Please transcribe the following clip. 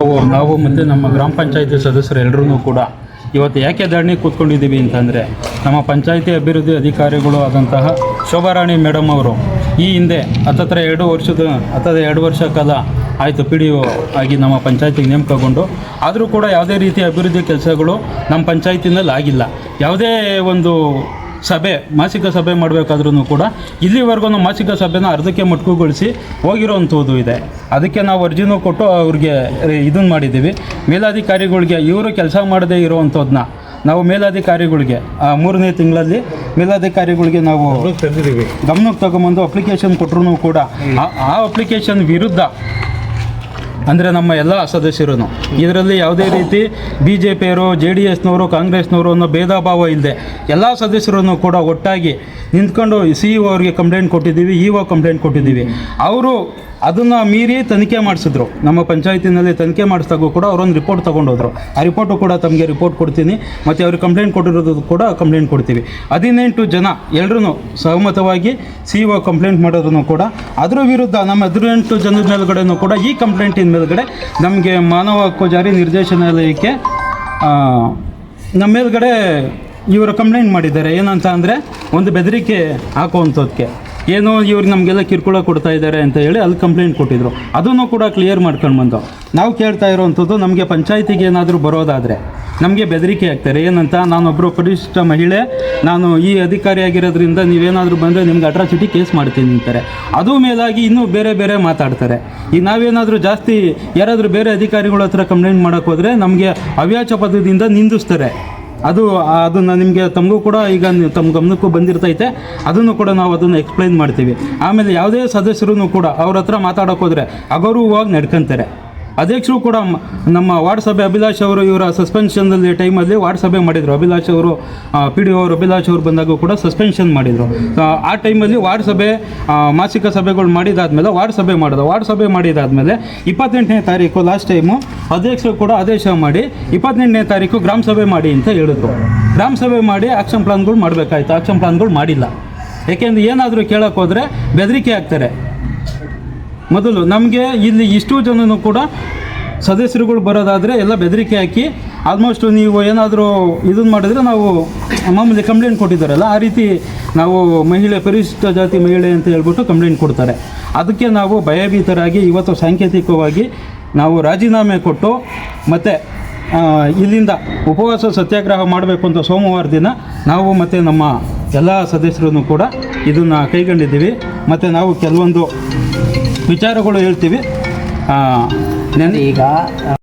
ನಾವು- ಮತ್ತು ನಮ್ಮ ಗ್ರಾಮ ಪಂಚಾಯತಿ ಸದಸ್ಯರು ಎಲ್ಲರೂ ಕೂಡ ಇವತ್ತು ಯಾಕೆ ಧರಣಿ ಕೂತ್ಕೊಂಡಿದ್ದೀವಿ ಅಂತಂದರೆ ನಮ್ಮ ಪಂಚಾಯತಿ ಅಭಿವೃದ್ಧಿ ಅಧಿಕಾರಿಗಳು ಆದಂತಹ ಶೋಭಾರಾಣಿ ಮೇಡಮ್ ಅವರು ಈ ಹಿಂದೆ ಹತ್ತತ್ರ ಎರಡು ವರ್ಷದ ಹತ್ತದ ಎರಡು ವರ್ಷ ಕಾಲ ಆಯಿತು ಪಿ ಡಿ ಒ ಆಗಿ ನಮ್ಮ ಪಂಚಾಯತಿಗೆ ನೇಮಕಗೊಂಡು ಆದರೂ ಕೂಡ ಯಾವುದೇ ರೀತಿಯ ಅಭಿವೃದ್ಧಿ ಕೆಲಸಗಳು ನಮ್ಮ ಪಂಚಾಯತಿನಲ್ಲಿ ಆಗಿಲ್ಲ. ಯಾವುದೇ ಒಂದು ಸಭೆ ಮಾಸಿಕ ಸಭೆ ಮಾಡಬೇಕಾದ್ರೂ ಕೂಡ ಇಲ್ಲಿವರೆಗೂ ಮಾಸಿಕ ಸಭೆನ ಅರ್ಧಕ್ಕೆ ಮೊಟಕುಗೊಳಿಸಿ ಹೋಗಿರೋವಂಥದ್ದು ಇದೆ. ಅದಕ್ಕೆ ನಾವು ಅರ್ಜಿನೂ ಕೊಟ್ಟು ಅವ್ರಿಗೆ ಇದನ್ನು ಮಾಡಿದ್ದೀವಿ. ಮೇಲಾಧಿಕಾರಿಗಳಿಗೆ ಇವರು ಕೆಲಸ ಮಾಡದೇ ಇರೋವಂಥದ್ದನ್ನ ನಾವು ಮೇಲಾಧಿಕಾರಿಗಳಿಗೆ ಆ ಮೂರನೇ ತಿಂಗಳಲ್ಲಿ ಮೇಲಾಧಿಕಾರಿಗಳಿಗೆ ನಾವು ಗಮನಕ್ಕೆ ತಗೊಂಬಂದು ಅಪ್ಲಿಕೇಶನ್ ಕೊಟ್ಟರು ಕೂಡ ಆ ಅಪ್ಲಿಕೇಶನ್ ವಿರುದ್ಧ ಅಂದರೆ ನಮ್ಮ ಎಲ್ಲ ಸದಸ್ಯರು ಇದರಲ್ಲಿ ಯಾವುದೇ ರೀತಿ ಬಿ ಜೆ ಪಿಯವರು ಜೆ ಡಿ ಎಸ್ನವರು ಕಾಂಗ್ರೆಸ್ನವರು ಅನ್ನೋ ಭೇದ ಭಾವ ಇಲ್ಲದೆ ಎಲ್ಲ ಸದಸ್ಯರನ್ನು ಕೂಡ ಒಟ್ಟಾಗಿ ನಿಂತ್ಕೊಂಡು ಸಿ ಇ ಅವರಿಗೆ ಕಂಪ್ಲೇಂಟ್ ಕೊಟ್ಟಿದ್ದೀವಿ ಇ ಒ ಕಂಪ್ಲೇಂಟ್ ಕೊಟ್ಟಿದ್ದೀವಿ. ಅವರು ಅದನ್ನು ಮೀರಿ ತನಿಖೆ ಮಾಡಿಸಿದ್ರು. ನಮ್ಮ ಪಂಚಾಯತಿನಲ್ಲಿ ತನಿಖೆ ಮಾಡಿಸಿದಾಗೂ ಕೂಡ ಅವರೊಂದು ರಿಪೋರ್ಟ್ ತೊಗೊಂಡೋದ್ರು. ಆ ರಿಪೋರ್ಟು ಕೂಡ ತಮಗೆ ರಿಪೋರ್ಟ್ ಕೊಡ್ತೀನಿ. ಮತ್ತು ಅವ್ರಿಗೆ ಕಂಪ್ಲೇಂಟ್ ಕೊಟ್ಟಿರೋದು ಕೂಡ ಕಂಪ್ಲೇಂಟ್ ಕೊಡ್ತೀವಿ. ಹದಿನೆಂಟು ಜನ ಎಲ್ಲರೂ ಸಹಮತವಾಗಿ ಸಿ ಒ ಕಂಪ್ಲೇಂಟ್ ಮಾಡೋದನ್ನು ಕೂಡ ಅದರ ವಿರುದ್ಧ ನಮ್ಮ ಹದಿನೆಂಟು ಜನದ ಮೇಲ್ಗಡೆನೂ ಕೂಡ ಈ ಕಂಪ್ಲೇಂಟಿನ ಮೇಲುಗಡೆ ನಮಗೆ ಮಾನವ ಹಕ್ಕು ಜಾರಿ ನಿರ್ದೇಶನಾಲಯಕ್ಕೆ ನಮ್ಮ ಮೇಲುಗಡೆ ಇವರು ಕಂಪ್ಲೇಂಟ್ ಮಾಡಿದ್ದಾರೆ. ಏನಂತ ಅಂದರೆ ಒಂದು ಬೆದರಿಕೆ ಹಾಕುವಂಥದ್ದಕ್ಕೆ ಏನೋ ಇವ್ರು ನಮಗೆಲ್ಲ ಕಿರುಕುಳ ಕೊಡ್ತಾ ಇದ್ದಾರೆ ಅಂತ ಹೇಳಿ ಅಲ್ಲಿ ಕಂಪ್ಲೇಂಟ್ ಕೊಟ್ಟಿದ್ರು. ಅದನ್ನು ಕೂಡ ಕ್ಲಿಯರ್ ಮಾಡ್ಕೊಂಡು ಬಂದು. ನಾವು ಕೇಳ್ತಾ ಇರೋವಂಥದ್ದು ನಮಗೆ ಪಂಚಾಯತಿಗೆ ಏನಾದರೂ ಬರೋದಾದರೆ ನಮಗೆ ಬೆದರಿಕೆ ಆಗ್ತಾರೆ. ಏನಂತ? ನಾನೊಬ್ಬರು ಪರಿಶಿಷ್ಟ ಮಹಿಳೆ, ನಾನು ಈ ಅಧಿಕಾರಿ ಆಗಿರೋದ್ರಿಂದ ನೀವೇನಾದರೂ ಬಂದರೆ ನಿಮ್ಗೆ ಅಟ್ರಾಸಿಟಿ ಕೇಸ್ ಮಾಡ್ತೀನಿ ಅಂತಾರೆ. ಅದು ಮೇಲಾಗಿ ಇನ್ನೂ ಬೇರೆ ಬೇರೆ ಮಾತಾಡ್ತಾರೆ. ಈಗ ನಾವೇನಾದರೂ ಜಾಸ್ತಿ ಯಾರಾದರೂ ಬೇರೆ ಅಧಿಕಾರಿಗಳ ಹತ್ರ ಕಂಪ್ಲೇಂಟ್ ಮಾಡೋಕ್ಕೋದ್ರೆ ನಮಗೆ ಅವ್ಯಾಚ ಪದದಿಂದ ನಿಂದಿಸ್ತಾರೆ. ಅದು, ಅದನ್ನು ನಿಮಗೆ ತಮಗೂ ಕೂಡ ಈಗ ತಮ್ಮ ಗಮನಕ್ಕೂ ಬಂದಿರ್ತೈತೆ. ಅದನ್ನು ಕೂಡ ನಾವು ಅದನ್ನು ಎಕ್ಸ್ಪ್ಲೈನ್ ಮಾಡ್ತೀವಿ. ಆಮೇಲೆ ಯಾವುದೇ ಸದಸ್ಯರು ಕೂಡ ಅವ್ರ ಹತ್ರ ಮಾತಾಡೋಕ್ಕೋದ್ರೆ ಅಗೌರವವಾಗಿ ನಡ್ಕೊಂತಾರೆ. ಅಧ್ಯಕ್ಷರು ಕೂಡ ನಮ್ಮ ವಾರ್ಡ್ ಸಭೆ ಅಭಿಲಾಷ್ ಅವರು ಇವರ ಸಸ್ಪೆನ್ಷನ್ನಲ್ಲಿ ಟೈಮಲ್ಲಿ ವಾರ್ಡ್ ಸಭೆ ಮಾಡಿದರು. ಅಭಿಲಾಷ್ ಅವರು ಪಿ ಡಿ ಅವರು, ಅಭಿಲಾಷ್ ಅವರು ಬಂದಾಗ ಕೂಡ ಸಸ್ಪೆನ್ಷನ್ ಮಾಡಿದರು. ಆ ಟೈಮಲ್ಲಿ ವಾರ್ಡ್ ಸಭೆ ಮಾಸಿಕ ಸಭೆಗಳು ಮಾಡಿದಾದ್ಮೇಲೆ, ವಾರ್ಡ್ ಸಭೆ ಮಾಡಿದ, ವಾರ್ಡ್ ಸಭೆ ಮಾಡಿದಾದ್ಮೇಲೆ ಇಪ್ಪತ್ತೆಂಟನೇ ತಾರೀಕು ಲಾಸ್ಟ್ ಟೈಮು ಅಧ್ಯಕ್ಷರು ಕೂಡ ಆದೇಶ ಮಾಡಿ ಇಪ್ಪತ್ತೆಂಟನೇ ತಾರೀಕು ಗ್ರಾಮ ಸಭೆ ಮಾಡಿ ಅಂತ ಹೇಳಿದ್ರು. ಗ್ರಾಮ ಸಭೆ ಮಾಡಿ ಆಕ್ಷನ್ ಪ್ಲಾನ್ಗಳು ಮಾಡಬೇಕಾಯ್ತು. ಆಕ್ಷನ್ ಪ್ಲಾನ್ಗಳು ಮಾಡಿಲ್ಲ. ಏಕೆಂದರೆ ಏನಾದರೂ ಕೇಳೋಕ್ಕೋದ್ರೆ ಬೆದರಿಕೆ ಆಗ್ತಾರೆ ಮೊದಲು ನಮಗೆ ಇಲ್ಲಿ ಇಷ್ಟು ಜನನು ಕೂಡ ಸದಸ್ಯರುಗಳು ಬರೋದಾದರೆ ಎಲ್ಲ ಬೆದರಿಕೆ ಹಾಕಿ ಆಲ್ಮೋಸ್ಟ್ ನೀವು ಏನಾದರೂ ಇದನ್ನು ಮಾಡಿದರೆ ನಾವು ಮಾಮೂಲಿ ಕಂಪ್ಲೇಂಟ್ ಕೊಟ್ಟಿದ್ದಾರಲ್ಲ, ಆ ರೀತಿ ನಾವು ಮಹಿಳೆ, ಪರಿಶಿಷ್ಟ ಜಾತಿ ಮಹಿಳೆ ಅಂತ ಹೇಳ್ಬಿಟ್ಟು ಕಂಪ್ಲೇಂಟ್ ಕೊಡ್ತಾರೆ. ಅದಕ್ಕೆ ನಾವು ಭಯಭೀತರಾಗಿ ಇವತ್ತು ಸಾಂಕೇತಿಕವಾಗಿ ನಾವು ರಾಜೀನಾಮೆ ಕೊಟ್ಟು ಮತ್ತು ಇಲ್ಲಿಂದ ಉಪವಾಸ ಸತ್ಯಾಗ್ರಹ ಮಾಡಬೇಕು ಅಂತ ಸೋಮವಾರ ದಿನ ನಾವು ಮತ್ತು ನಮ್ಮ ಎಲ್ಲ ಸದಸ್ಯರನ್ನು ಕೂಡ ಇದನ್ನು ಕೈಗೊಂಡಿದ್ದೀವಿ. ಮತ್ತು ನಾವು ಕೆಲವೊಂದು ವಿಚಾರಗಳು ಹೇಳ್ತೀವಿ. ನೆನ್ ಈಗ